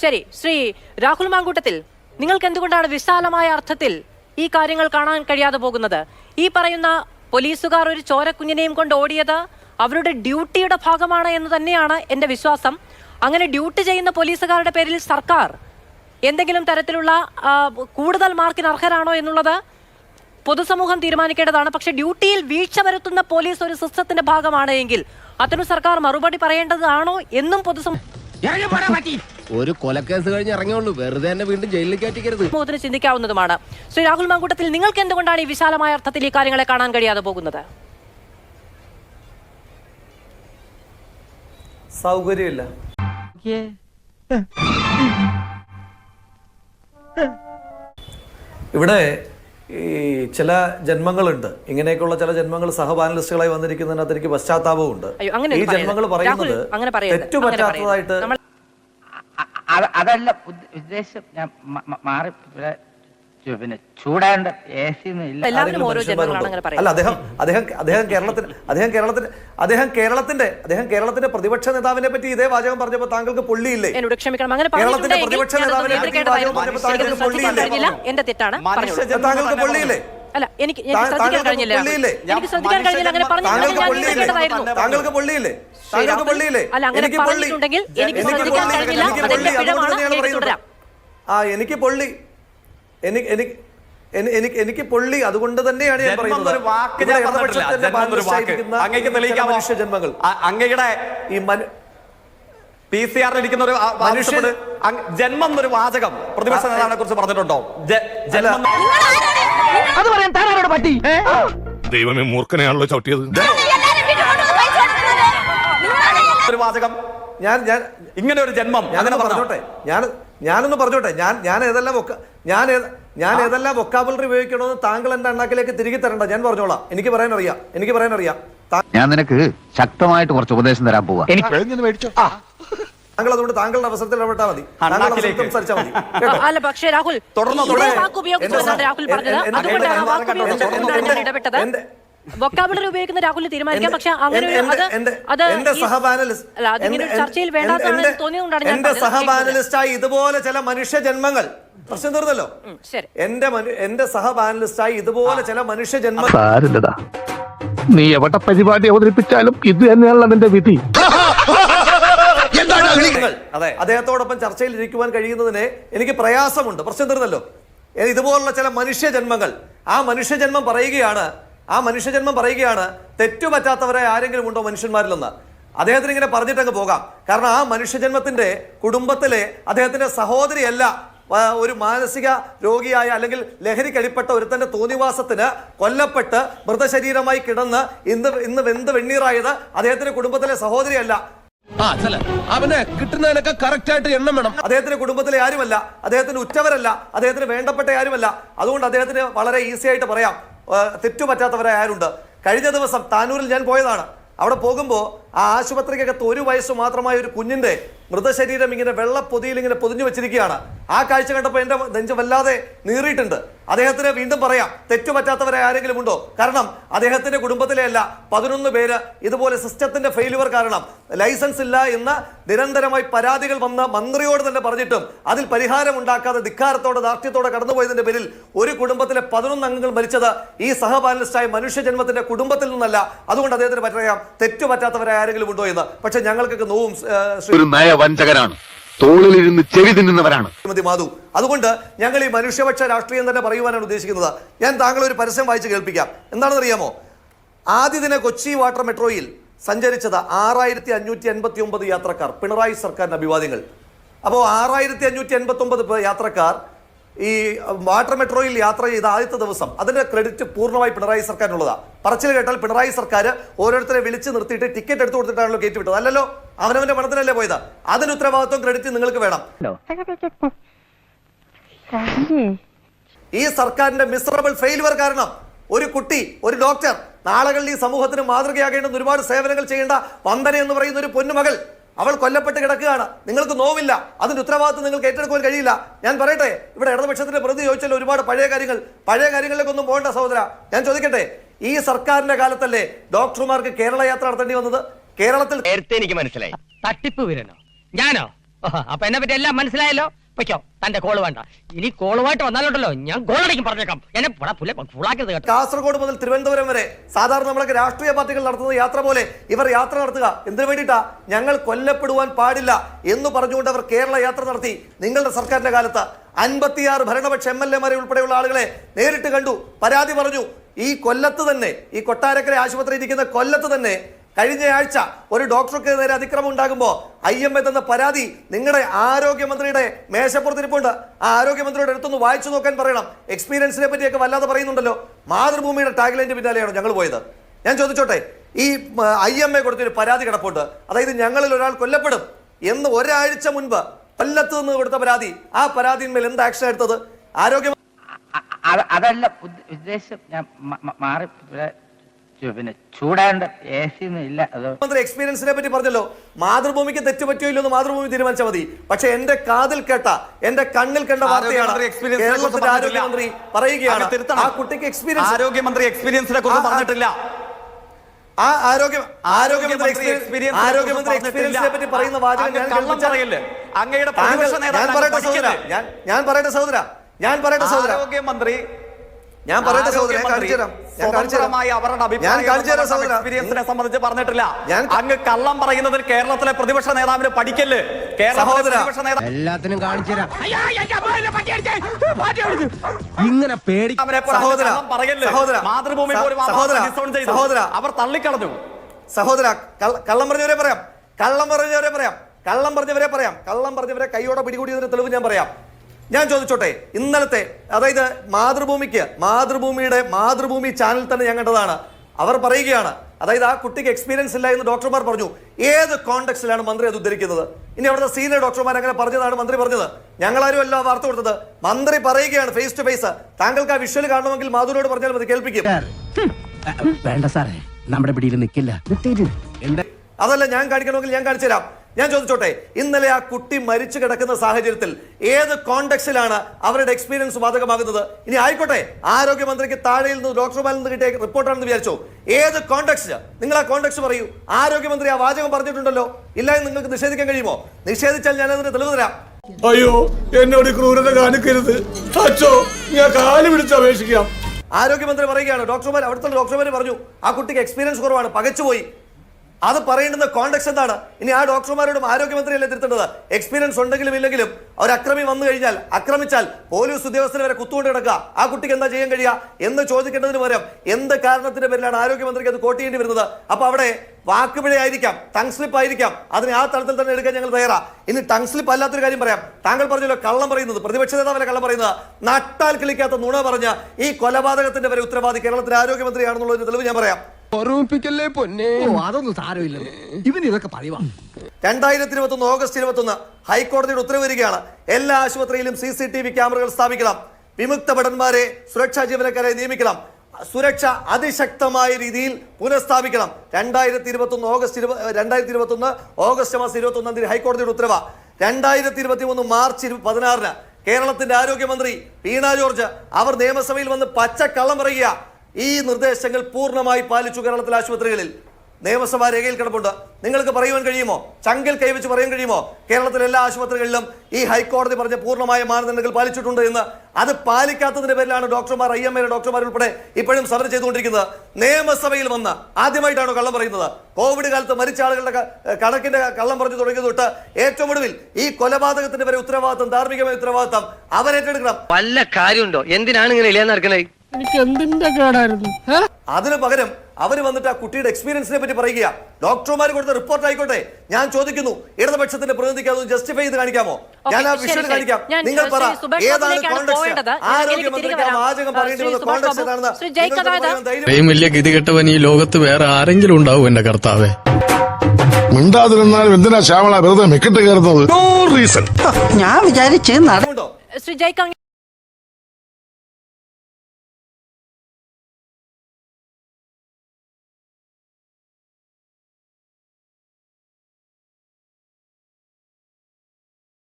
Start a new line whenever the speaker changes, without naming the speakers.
ശരി ശ്രീ രാഹുൽ മാങ്കൂട്ടത്തിൽ നിങ്ങൾക്ക് എന്തുകൊണ്ടാണ് വിശാലമായ അർത്ഥത്തിൽ ഈ കാര്യങ്ങൾ കാണാൻ കഴിയാതെ പോകുന്നത്? ഈ പറയുന്ന പോലീസുകാർ ഒരു ചോരക്കുഞ്ഞിനെയും കൊണ്ട് ഓടിയത് അവരുടെ ഡ്യൂട്ടിയുടെ ഭാഗമാണ് എന്ന് തന്നെയാണ് എന്റെ വിശ്വാസം. അങ്ങനെ ഡ്യൂട്ടി ചെയ്യുന്ന പോലീസുകാരുടെ പേരിൽ സർക്കാർ എന്തെങ്കിലും തരത്തിലുള്ള കൂടുതൽ മാർക്കിന് അർഹരാണോ എന്നുള്ളത് പൊതുസമൂഹം തീരുമാനിക്കേണ്ടതാണ്. പക്ഷെ ഡ്യൂട്ടിയിൽ വീഴ്ച വരുത്തുന്ന പോലീസ് ഒരു സിസ്റ്റത്തിന്റെ ഭാഗമാണ് എങ്കിൽ അതിനു സർക്കാർ മറുപടി പറയേണ്ടതാണോ എന്നും പൊതുസമൂഹം
ഒരു കൊലക്കേസ് കഴിഞ്ഞ് ഇറങ്ങിയുള്ളൂ. വെറുതെ തന്നെ വീണ്ടും ജയിലിൽ കയറ്റിക്കരുത്.
സമൂഹത്തിന് ചിന്തിക്കാവുന്നതുമാണ്. ശ്രീ രാഹുൽ മാങ്കൂട്ടത്തിൽ നിങ്ങൾക്ക് എന്തുകൊണ്ടാണ് ഈ വിശാലമായ അർത്ഥത്തിൽ ഈ കാര്യങ്ങളെ കാണാൻ കഴിയാതെ പോകുന്നത്?
സൗകര്യമില്ല. ഇവിടെ ഈ ചില ജന്മങ്ങളുണ്ട്. ഇങ്ങനെയൊക്കെയുള്ള ചില ജന്മങ്ങൾ സഹപാനലിസ്റ്റുകളായി വന്നിരിക്കുന്നതിനകത്ത് എനിക്ക് പശ്ചാത്താപമുണ്ട് ഈ ജന്മങ്ങൾ പറയുന്നത്
അങ്ങനെ പറയരുത്
തെറ്റു
അങ്ങനെ
പറ്റാത്തതായിട്ട്
പറയരുത്. നമ്മൾ
അ- അ- അതല്ല ഉദ്ദ- ഉദ്ദേശം ഞാൻ മാറി പിന്നെ ചൂടാണ്ട്?
അല്ല അദ്ദേഹം അദ്ദേഹം അദ്ദേഹം കേരളത്തിന് അദ്ദേഹം കേരളത്തിന് അദ്ദേഹം കേരളത്തിന്റെ അദ്ദേഹം കേരളത്തിന്റെ പ്രതിപക്ഷ നേതാവിനെ പറ്റി ഇതേ വാചകം പറഞ്ഞപ്പോ താങ്കൾക്ക് പൊള്ളിയില്ലേ?
എന്നോട് ക്ഷമിക്കണം. അങ്ങനെ
കേരളത്തിന്റെ പ്രതിപക്ഷ നേതാവിനെ പറ്റി. വാചകം പറഞ്ഞപ്പോൾ താങ്കൾക്ക് പൊള്ളിയില്ലേ?
എന്റെ തെറ്റാണ്.
താങ്കൾക്ക് പൊള്ളിയില്ലേ?
അല്ല എനിക്ക് എനിക്ക് ശ്രദ്ധിക്കാൻ കഴിഞ്ഞില്ല.
പൊള്ളിയില്ലേ?
എനിക്ക് ശ്രദ്ധിക്കാൻ കഴിഞ്ഞില്ല അങ്ങനെ പറഞ്ഞു
താങ്കൾക്ക് പൊള്ളിയില്ലേ? താങ്കൾക്ക് പൊള്ളിയില്ലേ
അല്ല, അങ്ങനെ
എനിക്ക് പൊള്ളി
പറഞ്ഞിട്ടുണ്ടെങ്കിൽ എനിക്ക്
എനിക്ക്
ശ്രദ്ധിക്കാൻ
പൊള്ളി.
കഴിഞ്ഞില്ല.
എനിക്ക്
അതെന്റെ
പൊള്ളി. അതുകൊണ്ട് തന്നെയാണ്
എനിക്ക്
പറയുന്നത്.
തുടരാം.
ആ എനിക്ക് പൊള്ളി എനിക്ക് എനിക്ക് എനി- എനിക്ക് എനിക്ക് പൊള്ളി അതുകൊണ്ട് തന്നെയാണ് ഞാൻ
ജന്മം
പറയുന്നത്
ഒരു വാക്ക്
ഇവിടെ
ഞാൻ പറഞ്ഞിട്ടില്ല.
ഇടതുപക്ഷത്തിന്റെ
ജന്മം ഒരു വാക്ക്
ബാലിശായിരിക്കുന്ന
അങ്ങേക്ക്
ചില
തെളിയിക്കാമോ
മനുഷ്യ ജന്മങ്ങൾ
അ- അങ്ങയുടെ
ഈ മനു
പി സി ആറിൽ ഇരിക്കുന്ന ഒരു ആ-
മനുഷ്യൻ-
ആവശ്യപ്പെട്ട് അങ്ങ് ജന്മം എന്നൊരു വാചകം പ്രതിപക്ഷ നേതാവിനെ കുറിച്ച് പറഞ്ഞിട്ടുണ്ടോ ജ- ജന്മം
ദൈവമേ മൂർഖനെയാണല്ലോ ചവിട്ടിയത്
ഒരു വാചകം.
ഞാൻ ഞാൻ
ഇങ്ങനെ ഒരു ജന്മം അങ്ങനെ
പറഞ്ഞോട്ടെ. ഞാൻ ഞാനൊന്ന് പറഞ്ഞോട്ടെ. ഞാൻ ഞാൻ ഏതെല്ലാം ഒക്കെ ഞാൻ ഞാൻ ഏതെല്ലാം വൊക്കാബുലറി ഉപയോഗിക്കണമെന്ന് താങ്കൾ എന്റെ അണ്ണാക്കിലേക്ക് തിരികെ തരണ്ട. ഞാൻ പറഞ്ഞോളാം. എനിക്ക് പറയാൻ അറിയാം എനിക്ക് പറയാൻ അറിയാം
ഞാൻ നിനക്ക് ശക്തമായിട്ട് കുറച്ച് ഉപദേശം തരാൻ പോവാ.
താങ്കൾ അതുകൊണ്ട് താങ്കളുടെ അവസരത്തിൽ ഇടപെട്ടാൽ മതി. സംസാരിച്ചാൽ മതി?
അല്ല പക്ഷേ രാഹുൽ
തുടർന്നോ, തുടർന്നോ.
വൊക്കാബുലറി ഉപയോഗിക്കുന്ന രാഹുലിന് തീരുമാനിക്കാം. പക്ഷെ അങ്ങനെ ചർച്ചയിൽ
എന്റെ-
വേണ്ടാത്തതാണ് തോന്നിയതുകൊണ്ടാണ് ഞാൻ
എന്റെ
പറഞ്ഞത്.
സഹപാനലിസ്റ്റായി ഇതുപോലെ ചില മനുഷ്യ ജന്മങ്ങൾ പ്രശ്നം തീർന്നല്ലോ?
ശരി.
എന്റെ എന്റെ സഹപാനലിസ്റ്റായി ഇതുപോലെ ചില മനുഷ്യ ജന്മങ്ങൾ
നീ എവിടെ പരിപാടി അവതരിപ്പിച്ചാലും ഇത് തന്നെയാണല്ലോ അതിന്റെ വിധി.
അതെ.
അദ്ദേഹത്തോടൊപ്പം ചർച്ചയിൽ ഇരിക്കുവാൻ കഴിയുന്നതിന് എനിക്ക് പ്രയാസമുണ്ട്. പ്രശ്നം തീർന്നല്ലോ? ഇതുപോലുള്ള ചില മനുഷ്യ ജന്മങ്ങൾ ആ മനുഷ്യ ജന്മം പറയുകയാണ് ആ മനുഷ്യജന്മം പറയുകയാണ് തെറ്റുപറ്റാത്തവരെ ആരെങ്കിലും ഉണ്ടോ മനുഷ്യന്മാരിലെന്ന്. അദ്ദേഹത്തിന് ഇങ്ങനെ പറഞ്ഞിട്ടങ്ങ് പോകാം. കാരണം ആ മനുഷ്യജന്മത്തിന്റെ കുടുംബത്തിലെ അദ്ദേഹത്തിന്റെ സഹോദരിയല്ല ഒരു മാനസിക രോഗിയായ അല്ലെങ്കിൽ ലഹരിക്കടിപ്പെട്ട ഒരുത്തന്റെ തോന്നിവാസത്തിന് കൊല്ലപ്പെട്ട് മൃതശരീരമായി കിടന്ന് ഇന്ന് ഇന്ന് വെന്ത് വെണ്ണീറായത് അദ്ദേഹത്തിന്റെ കുടുംബത്തിലെ സഹോദരിയല്ല.
അവനെ കിട്ടുന്നതിനൊക്കെ കറക്റ്റ് ആയിട്ട് എണ്ണം വേണം.
അദ്ദേഹത്തിന്റെ കുടുംബത്തിലെ ആരുമല്ല അദ്ദേഹത്തിന് ഉറ്റവരല്ല അദ്ദേഹത്തിന് വേണ്ടപ്പെട്ട ആരുമല്ല. അതുകൊണ്ട് അദ്ദേഹത്തിന് വളരെ ഈസി ആയിട്ട് പറയാം. ആ, തെറ്റുപറ്റാത്തവരെ ആരുണ്ട് കഴിഞ്ഞ ദിവസം താനൂരിൽ ഞാൻ പോയതാണ്. അവിടെ പോകുമ്പോൾ ആ ആശുപത്രിക്കകത്ത് ഒരു വയസ്സ് മാത്രമായ ഒരു കുഞ്ഞിന്റെ മൃതശരീരം ഇങ്ങനെ വെള്ളപ്പൊതിയിൽ ഇങ്ങനെ പൊതിഞ്ഞു വെച്ചിരിക്കുകയാണ്. ആ കാഴ്ച കണ്ടപ്പോൾ എന്റെ നെഞ്ച് വല്ലാതെ നീറിയിട്ടുണ്ട്. അദ്ദേഹത്തിന് വീണ്ടും പറയാം തെറ്റുപറ്റാത്തവരെ ആരെങ്കിലും ഉണ്ടോ? കാരണം അദ്ദേഹത്തിന്റെ കുടുംബത്തിലെ അല്ല പതിനൊന്ന് പേര് ഇതുപോലെ സിസ്റ്റത്തിന്റെ ഫെയിലുവർ കാരണം ലൈസൻസ് ഇല്ല എന്ന് നിരന്തരമായി പരാതികൾ വന്ന മന്ത്രിയോട് തന്നെ പറഞ്ഞിട്ടും അതിൽ പരിഹാരം ഉണ്ടാക്കാതെ ധിക്കാരത്തോടെ ദാർഢ്യത്തോടെ കടന്നുപോയതിന്റെ പേരിൽ ഒരു കുടുംബത്തിലെ പതിനൊന്ന് അംഗങ്ങൾ മരിച്ചത് ഈ സഹപാനലിസ്റ്റായ മനുഷ്യജന്മത്തിന്റെ കുടുംബത്തിൽ നിന്നല്ല. അതുകൊണ്ട് അദ്ദേഹത്തിന് പറയാം തെറ്റുപറ്റാത്തവരെ ആരെങ്കിലും ഉണ്ടോ എന്ന്. പക്ഷെ ഞങ്ങൾക്കൊക്കെ നോവും
ഒരു നയവഞ്ചകരാണ് തോളിലിരുന്ന് ചെവി തിന്നുന്നവരാണ്.
ശ്രീമതി മാധു അതുകൊണ്ട് ഞങ്ങൾ ഈ മനുഷ്യപക്ഷ രാഷ്ട്രീയം തന്നെ പറയുവാനാണ് ഉദ്ദേശിക്കുന്നത്. ഞാൻ താങ്കൾ ഒരു പരസ്യം വായിച്ച് കേൾപ്പിക്കാം. എന്താണെന്ന് അറിയാമോ ആദ്യ ദിന കൊച്ചി വാട്ടർ മെട്രോയിൽ സഞ്ചരിച്ചത് ആറായിരത്തി അഞ്ഞൂറ്റി എൺപത്തി ഒമ്പത് യാത്രക്കാർ പിണറായി സർക്കാരിന്റെ അഭിവാദ്യങ്ങൾ. അപ്പോൾ ആറായിരത്തി അഞ്ഞൂറ്റി എൺപത്തി ഒമ്പത് യാത്രക്കാർ ഈ വാട്ടർ മെട്രോയിൽ യാത്ര ചെയ്ത ആദ്യത്തെ ദിവസം അതിന്റെ ക്രെഡിറ്റ് പൂർണമായി പിണറായി സർക്കാരിനുള്ളതാണ് പറച്ചിൽ കേട്ടാൽ പിണറായി സർക്കാർ ഓരോരുത്തരെ വിളിച്ച് നിർത്തിയിട്ട് ടിക്കറ്റ് എടുത്തു കൊടുത്തിട്ടാണല്ലോ കയറ്റി വിട്ടത്. അല്ലല്ലോ അവനവന്റെ പണത്തിനല്ലേ പോയത്? അതിന് ഉത്തരവാദിത്വം ക്രെഡിറ്റ് നിങ്ങൾക്ക് വേണം. ഈ സർക്കാരിന്റെ മിസറബിൾ ഫെയിലുവർ കാരണം ഒരു കുട്ടി ഒരു ഡോക്ടർ നാളുകളിൽ ഈ സമൂഹത്തിന് മാതൃകയാകേണ്ടുന്ന ഒരുപാട് സേവനങ്ങൾ ചെയ്യേണ്ട വന്ദന എന്ന് പറയുന്ന ഒരു പൊന്നുമകൾ അവൾ കൊല്ലപ്പെട്ട് കിടക്കുകയാണ്. നിങ്ങൾക്ക് നോവില്ല. അതിന്റെ ഉത്തരവാദിത്വം നിങ്ങൾക്ക് ഏറ്റെടുക്കാൻ കഴിയില്ല. ഞാൻ പറയട്ടെ ഇവിടെ ഇടതുപക്ഷത്തിന്റെ പ്രതി ചോദിച്ചാൽ ഒരുപാട് പഴയ കാര്യങ്ങൾ. പഴയ കാര്യങ്ങളിലേക്കൊന്നും പോകേണ്ട സഹോദര. ഞാൻ ചോദിക്കട്ടെ ഈ സർക്കാരിന്റെ കാലത്തല്ലേ ഡോക്ടർമാർക്ക് കേരള യാത്ര നടത്തേണ്ടി വന്നത്? കേരളത്തിൽ
നേരത്തെ എനിക്ക് മനസ്സിലായി.
തട്ടിപ്പ് വിരനോ ഞാനോ? അപ്പൊ എന്നെ പറ്റി എല്ലാം മനസ്സിലായല്ലോ? പൊയ്ക്കോ തന്റെ കോൾ വേണ്ട. ഇനി കോളുമായിട്ട് വന്നാലുണ്ടല്ലോ. ഞാൻ ഗോളടിക്കും പറഞ്ഞേക്കാം. എന്നെ ഫുള്ളാക്കരുത്
കാസർഗോഡ് മുതൽ തിരുവനന്തപുരം വരെ സാധാരണ നമ്മളൊക്കെ രാഷ്ട്രീയ പാർട്ടികൾ നടത്തുന്ന യാത്ര പോലെ ഇവർ യാത്ര നടത്തുക. എന്തിനു വേണ്ടിയിട്ടാ? ഞങ്ങൾ കൊല്ലപ്പെടുവാൻ പാടില്ല എന്ന് പറഞ്ഞുകൊണ്ട് അവർ കേരള യാത്ര നടത്തി നിങ്ങളുടെ സർക്കാരിന്റെ കാലത്ത് അൻപത്തിയാറ് ഭരണപക്ഷ എം എൽ എമാരെ ഉൾപ്പെടെയുള്ള ആളുകളെ നേരിട്ട് കണ്ടു. പരാതി പറഞ്ഞു. ഈ കൊല്ലത്ത് തന്നെ ഈ കൊട്ടാരക്കര ആശുപത്രി ഇരിക്കുന്ന കൊല്ലത്ത് തന്നെ കഴിഞ്ഞ ആഴ്ച ഒരു ഡോക്ടർക്ക് നേരെ അതിക്രമം ഉണ്ടാകുമ്പോൾ ഐ എം എ തന്ന പരാതി നിങ്ങളുടെ ആരോഗ്യമന്ത്രിയുടെ മേശപ്പുറത്തിരിപ്പുണ്ട്. ആ ആരോഗ്യമന്ത്രിയുടെ അടുത്തൊന്ന് വായിച്ചു നോക്കാൻ പറയണം. എക്സ്പീരിയൻസിനെ പറ്റിയൊക്കെ വല്ലാതെ പറയുന്നുണ്ടല്ലോ. മാതൃഭൂമിയുടെ ടാഗ്ലൈന്റെ പിന്നാലെയാണ് ഞങ്ങൾ പോയത്. ഞാൻ ചോദിച്ചോട്ടെ ഈ ഐ എം എ കൊടുത്തൊരു പരാതി കിടപ്പുണ്ട്. അതായത് ഞങ്ങളിൽ ഒരാൾ കൊല്ലപ്പെടും എന്ന് ഒരാഴ്ച മുൻപ് കൊല്ലത്ത് നിന്ന് കൊടുത്ത പരാതി. ആ പരാതിന്മേൽ എന്ത് ആക്ഷൻ എടുത്തത്? ആരോഗ്യ
അതല്ല ഉദ്ദ- ഉദ്ദേശം ഞാൻ മാറി പിന്നെ ചൂടാണ്ട് എ സി ഒന്നും ഇല്ല. അത്
മന്ത്രി എക്സ്പീരിയൻസിനെ പറ്റി പറഞ്ഞല്ലോ. മാതൃഭൂമിക്ക് തെറ്റ് പറ്റിയോ ഇല്ലെന്ന് മാതൃഭൂമി തീരുമാനിച്ചാൽ മതി. പക്ഷെ എന്റെ കാതിൽ കേട്ട എന്റെ കണ്ണിൽ കണ്ട വാർത്തയാണ് കേരളത്തിന്റെ ആരോഗ്യമന്ത്രി പറയുകയാണ്. ആ കുട്ടിക്ക് എക്സ്പീരിയൻസ്
ആരോഗ്യമന്ത്രി എക്സ്പീരിയൻസിനെ കുറിച്ച് പറഞ്ഞിട്ടില്ല.
ആ ആരോഗ്യ ആരോഗ്യമന്ത്രി എക്സ്പീരിയൻസ് ആരോഗ്യമന്ത്രി എക്സ്പീരിയൻസിനെ പറ്റി പറയുന്ന വാചകം ഞാൻ
പറയല്ലേ? അങ്ങയുടെ
ഞാൻ
നേതാവ്
പറയട്ടെ സഹോദര. ഞാൻ ഞാൻ പറയട്ടെ സഹോദര. ഞാൻ പറയട്ടെ സഹോദര.
ആരോഗ്യമന്ത്രി
ഞാൻ പറയട്ടെ
സ്വതന്ത്രമായി അവരുടെ
ഞാൻ
അഭിപ്രായം
സഹോദര
എക്സ്പീരിയൻസിനെ സംബന്ധിച്ച് പറഞ്ഞിട്ടില്ല.
ഞാൻ-
അങ്ങ് കള്ളം പറയുന്നതിൽ കേരളത്തിലെ പ്രതിപക്ഷ നേതാവിന് പഠിക്കൽ കേരളത്തിലെ
സഹോദര.
പ്രതിപക്ഷ നേതാവ്
എല്ലാത്തിനും ഇങ്ങനെ
മാതൃഭൂമി. അവർ തള്ളിക്കളഞ്ഞു.
സഹോദര കള്ള- കള്ളം പറഞ്ഞവരെ പറയാം. കള്ളം പറഞ്ഞവരെ പറയാം. കള്ളം പറഞ്ഞവരെ പറയാം. കള്ളം പറഞ്ഞവരെ കൈയോടെ പിടികൂടിയതിന് തെളിവ് ഞാൻ പറയാം. ഞാൻ ചോദിച്ചോട്ടെ ഇന്നലത്തെ അതായത് മാതൃഭൂമിക്ക് മാതൃഭൂമിയുടെ മാതൃഭൂമി ചാനൽ തന്നെ ഞാൻ കണ്ടതാണ്. അവർ പറയുകയാണ് അതായത് ആ കുട്ടിക്ക് എക്സ്പീരിയൻസ് ഇല്ല എന്ന് ഡോക്ടർമാർ പറഞ്ഞു. ഏത് കോണ്ടെക്സ്റ്റിലാണ് മന്ത്രി അത് ഉദ്ധരിക്കുന്നത്? ഇനി അവിടുത്തെ സീനിയർ ഡോക്ടർമാർ അങ്ങനെ പറഞ്ഞതാണ് മന്ത്രി പറഞ്ഞത്. ഞങ്ങളാരും അല്ല വാർത്ത കൊടുത്തത്. മന്ത്രി പറയുകയാണ് ഫേസ് ടു ഫേസ് താങ്കൾക്ക് ആ വിഷ്വൽ കാണണമെങ്കിൽ മാധുരോട് പറഞ്ഞാൽ മതി കേൾപ്പിക്കും.
വേണ്ട സാറേ നമ്മുടെ പിടിയിൽ നിൽക്കില്ല
അതല്ല ഞാൻ കാണിക്കണമെങ്കിൽ ഞാൻ കാണിച്ചു തരാം ഞാൻ ചോദിച്ചോട്ടെ ഇന്നലെ ആ കുട്ടി മരിച്ചു കിടക്കുന്ന സാഹചര്യത്തിൽ ഏത് കോണ്ടെക്സിലാണ് അവരുടെ എക്സ്പീരിയൻസ് ബാധകമാകുന്നത്? ഇനി ആയിക്കോട്ടെ ആരോഗ്യമന്ത്രിക്ക് താഴെയിൽ നിന്ന് ഡോക്ടർമാരിൽ നിന്ന് കിട്ടിയ റിപ്പോർട്ടാണെന്ന് വിചാരിച്ചോ. ഏത് കോണ്ടക്സ് നിങ്ങൾ ആ കോണ്ടെക്സ്റ്റ് പറയൂ. ആരോഗ്യമന്ത്രി ആ വാചകം പറഞ്ഞിട്ടുണ്ടല്ലോ. ഇല്ല എന്ന് നിങ്ങൾക്ക് നിഷേധിക്കാൻ കഴിയുമോ? നിഷേധിച്ചാൽ ഞാൻ അതിന് തെളിവ് തരാം.
അയ്യോ എന്നോട് ക്രൂരത കാണിക്കരുത്. അച്ഛോ ഞാൻ കാൽ പിടിച്ച് അപേക്ഷിക്കാം.
ആരോഗ്യമന്ത്രി പറയുകയാണ് ഡോക്ടർമാർ അവിടുത്തെ ഡോക്ടർമാർ പറഞ്ഞു ആ കുട്ടിക്ക് എക്സ്പീരിയൻസ് കുറവാണ് പകച്ചുപോയി. അത് പറയേണ്ടുന്ന കോണ്ടക്സ് എന്താണ്? ഇനി ആ ഡോക്ടർമാരോടും ആരോഗ്യമന്ത്രിയല്ലേ തിരുത്തേണ്ടത്? എക്സ്പീരിയൻസ് ഉണ്ടെങ്കിലും ഇല്ലെങ്കിലും അവർ അക്രമി വന്നു കഴിഞ്ഞാൽ അക്രമിച്ചാൽ പോലീസ് ഉദ്യോഗസ്ഥരെ വരെ കുത്തുകൊണ്ട് കിടക്കുക. ആ കുട്ടിക്ക് എന്താ ചെയ്യാൻ കഴിയുക? എന്ന് ചോദിക്കേണ്ടതിന് പകരം എന്ത് കാരണത്തിന്റെ പേരിലാണ് ആരോഗ്യമന്ത്രിക്ക് അത് കോട്ട് ചെയ്യേണ്ടി വരുന്നത്? അപ്പൊ അവിടെ വാക്കുപിഴ ആയിരിക്കാം ടങ് സ്ലിപ്പ് ആയിരിക്കാം. അതിനെ ആ തലത്തിൽ തന്നെ എടുക്കാൻ ഞങ്ങൾ തയ്യാറാ. ഇനി ടങ് സ്ലിപ്പ് അല്ലാത്തൊരു കാര്യം പറയാം. താങ്കൾ പറഞ്ഞല്ലോ കള്ളം പറയുന്നത് പ്രതിപക്ഷ നേതാവല്ല കള്ളം പറയുന്നത്? നട്ടാൽ കിളിക്കാത്ത നുണ പറഞ്ഞ ഈ കൊലപാതകത്തിന്റെ വരെ ഉത്തരവാദി കേരളത്തിലെ ആരോഗ്യമന്ത്രിയാണെന്നുള്ളൊരു തെളിവ് ഞാൻ പറയാം.
ഓർമ്മിപ്പിക്കല്ലേ പൊന്നെ? അതൊന്നും സാരമില്ല ഇവൻ ഇതൊക്കെ പറയുവാ
രണ്ടായിരത്തി ഇരുപത്തി ഒന്ന് ഓഗസ്റ്റ് ഇരുപത്തി ഒന്ന് ഹൈക്കോടതിയുടെ ഉത്തരവ് വരികയാണ്. എല്ലാ ആശുപത്രിയിലും സി സി ടി വി ക്യാമറകൾ സ്ഥാപിക്കണം. വിമുക്ത ഭടന്മാരെ സുരക്ഷാ ജീവനക്കാരെ നിയമിക്കണം. സുരക്ഷ അതിശക്തമായ രീതിയിൽ പുനഃസ്ഥാപിക്കണം. രണ്ടായിരത്തി ഇരുപത്തി ഒന്ന് ഓഗസ്റ്റ് ഇരുപ രണ്ടായിരത്തി ഇരുപത്തി ഒന്ന് ഓഗസ്റ്റ് മാസം ഇരുപത്തി ഒന്നാം തീയതി ഹൈക്കോടതിയുടെ ഉത്തരവ്. രണ്ടായിരത്തി ഇരുപത്തി മൂന്ന് മാർച്ച് പതിനാറിന് കേരളത്തിന്റെ ആരോഗ്യമന്ത്രി വീണ ജോർജ് അവർ നിയമസഭയിൽ വന്ന് പച്ചക്കള്ളം പറയുക ഈ നിർദ്ദേശങ്ങൾ പൂർണമായി പാലിച്ചു കേരളത്തിലെ ആശുപത്രികളിൽ. നിയമസഭാ രേഖയിൽ കിടപ്പുണ്ട്. നിങ്ങൾക്ക് പറയുവാൻ കഴിയുമോ? ചങ്കിൽ കൈവച്ച് പറയാൻ കഴിയുമോ? കേരളത്തിലെ എല്ലാ ആശുപത്രികളിലും ഈ ഹൈക്കോടതി പറഞ്ഞ പൂർണമായ മാനദണ്ഡങ്ങൾ പാലിച്ചിട്ടുണ്ട് എന്ന്. അത് പാലിക്കാത്തതിന്റെ പേരിലാണ് ഡോക്ടർമാർ ഐ എം എ ഡോക്ടർമാർ ഉൾപ്പെടെ ഇപ്പോഴും സമരം ചെയ്തുകൊണ്ടിരിക്കുന്നത്. നിയമസഭയിൽ വന്ന് ആദ്യമായിട്ടാണോ കള്ളം പറയുന്നത്? കോവിഡ് കാലത്ത് മരിച്ച ആളുകളുടെ കണക്കിന്റെ കള്ളം പറഞ്ഞു തുടങ്ങിയത് തൊട്ട് ഏറ്റവും ഒടുവിൽ ഈ കൊലപാതകത്തിന്റെ വരെ ഉത്തരവാദിത്തം ധാർമ്മികമായ ഉത്തരവാദിത്തം അവരേറ്റെടുക്കണം.
വല്ല കാര്യമുണ്ടോ? എന്തിനാണ് ഇങ്ങനെ ഇല്ലാന്ന് നടക്കണേ
അതിന് പകരം അവർ വന്നിട്ട് ആ കുട്ടിയുടെ എക്സ്പീരിയൻസിനെ പറ്റി പറയുക ഡോക്ടർമാർ കൊടുത്ത റിപ്പോർട്ട് ആയിക്കോട്ടെ. ഞാൻ ചോദിക്കുന്നു ഇടതുപക്ഷത്തിന്റെ പ്രതിനിധിക്ക് അത് ജസ്റ്റിഫൈ ചെയ്ത് കാണിക്കാമോ? ഞാൻ ആ
വിഷയം
കാണിക്കാം. നിങ്ങൾ പറ ഏതാണ്
പോകേണ്ടത്.
ആരോഗ്യമന്ത്രിക്ക്
തിരികെ വരാം.
വാചകം പറയേണ്ടി വന്ന
ബാബു,
ഏതാണെന്ന്
വലിയ ഗതികെട്ടവൻ ഈ ലോകത്ത് വേറെ ആരെങ്കിലും ഉണ്ടാവും എന്റെ കർത്താവേ.
മിണ്ടാതിരുന്നാലും എന്തിനാ ശ്യാമള വെറുതെ മെക്കിട്ട് കയറുന്നത്?
ഞാൻ വിചാരിച്ച് നട
ശ്രീ ജയ്ക്ക്